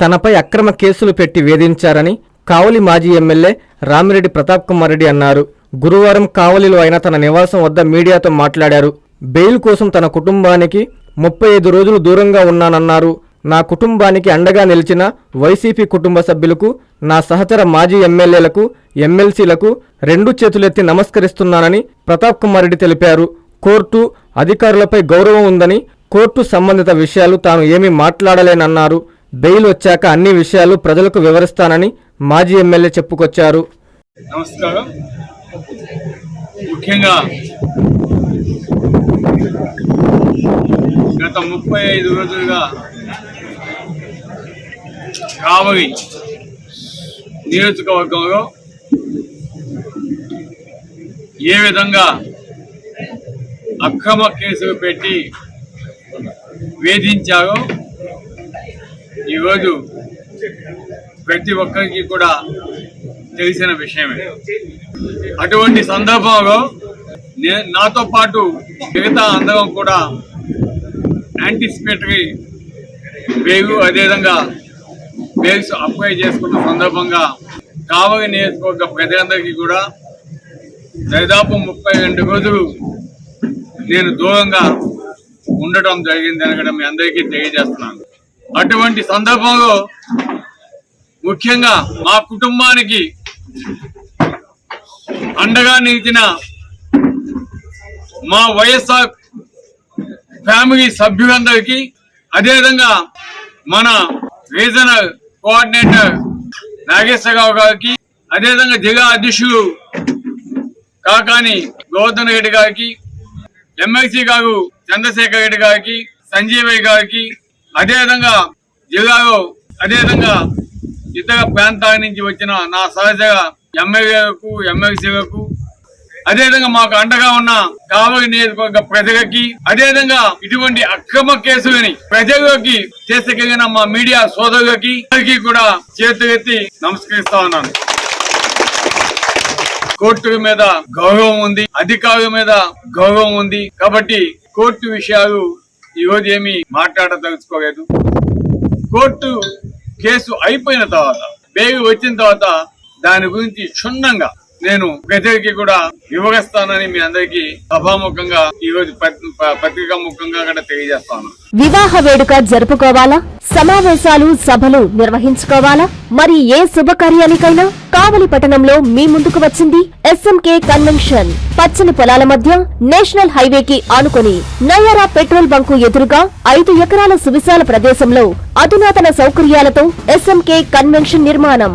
తనపై అక్రమ కేసులు పెట్టి వేధించారని కావలి మాజీ ఎమ్మెల్యే రామిరెడ్డి ప్రతాప్ కుమార్ రెడ్డి అన్నారు. గురువారం కావలిలో ఆయన తన నివాసం వద్ద మీడియాతో మాట్లాడారు. బెయిల్ కోసం తన కుటుంబానికి ముప్పై ఐదు రోజులు దూరంగా ఉన్నానన్నారు. నా కుటుంబానికి అండగా నిలిచిన వైసీపీ కుటుంబ సభ్యులకు నా సహచర మాజీ ఎమ్మెల్యేలకు ఎమ్మెల్సీలకు రెండు చేతులెత్తి నమస్కరిస్తున్నానని ప్రతాప్ కుమార్ రెడ్డి తెలిపారు. కోర్టు అధికారులపై గౌరవం ఉందని కోర్టు సంబంధిత విషయాలు తాను ఏమీ మాట్లాడలేనన్నారు. బెయిల్ వచ్చాక అన్ని విషయాలు ప్రజలకు వివరిస్తానని మాజీ ఎమ్మెల్యే చెప్పుకొచ్చారు. నమస్కారం. ముఖ్యంగా గత ముప్పై ఐదు రోజులుగా కావలి నియోజకవర్గంలో ఏ విధంగా అక్రమ కేసులు పెట్టి వేధించారో ఈరోజు ప్రతి ఒక్కరికి కూడా తెలిసిన విషయమే. అటువంటి సందర్భంలో నాతో పాటు మిగతా అందరం కూడా యాంటిసిపేటరీ బేగు అదేవిధంగా బేగ్స్ అప్లై చేసుకున్న సందర్భంగా కావలి నియోజకవర్గ ప్రజలందరికీ కూడా దాదాపు ముప్పై రెండు రోజులు నేను దూరంగా ఉండటం జరిగింది అనగడం మీ అందరికీ తెలియజేస్తున్నాను. అటువంటి సందర్భంలో ముఖ్యంగా మా కుటుంబానికి అండగా నిలిచిన మా వైఎస్ఆర్ ఫ్యామిలీ సభ్యులందరికీ అదేవిధంగా మన రీజనల్ కోఆర్డినేటర్ నాగేశ్వరరావు గారికి అదేవిధంగా జిల్లా అధ్యక్షులు కాకాని గోవర్ధన్ రెడ్డి గారికి ఎమ్మెల్సీ గారు చంద్రశేఖర్ రెడ్డి గారికి సంజీవయ్య గారికి అదేవిధంగా జిల్లాలో అదేవిధంగా ఇతర ప్రాంతాల నుంచి వచ్చిన నా సహజ ఎమ్మెల్యేలకు ఎమ్మెల్సీలకు అదేవిధంగా మాకు అండగా ఉన్న కావలి నియోజకవర్గ ప్రజలకి అదేవిధంగా ఇటువంటి అక్రమ కేసులని ప్రజల్లోకి తీసుకెళ్ళిన మా మీడియా సోదరులకి అందరికీ కూడా చేతులెత్తి నమస్కరిస్తా ఉన్నాను. కోర్టుల మీద గౌరవం ఉంది అధికారుల మీద గౌరవం ఉంది. కాబట్టి కోర్టు విషయాలు ఈరోజు రోజు ఏమి మాట్లాడదలుచుకోలేదు. కోర్టు కేసు అయిపోయిన తర్వాత బేగి వచ్చిన తర్వాత దాని గురించి క్షుణ్ణంగా నేను ప్రజలకి కూడా వివరిస్తానని మీ అందరికీ సభాముఖంగా ఈ రోజు పత్రికా ముఖంగా కూడా తెలియజేస్తాను. వివాహ వేడుక జరుపుకోవాలా? సమావేశాలు సభలు నిర్వహించుకోవాలా? మరి ఏ శుభకార్యానికైనా కావలి పట్టణంలో మీ ముందుకు వచ్చింది ఎస్ఎంకే కన్వెన్షన్. పచ్చని పొలాల మధ్య నేషనల్ హైవేకి ఆనుకొని నయారా పెట్రోల్ బంకు ఎదురుగా ఐదు ఎకరాల సువిశాల ప్రదేశంలో అధునాతన సౌకర్యాలతో ఎస్ఎంకే కన్వెన్షన్ నిర్మాణం.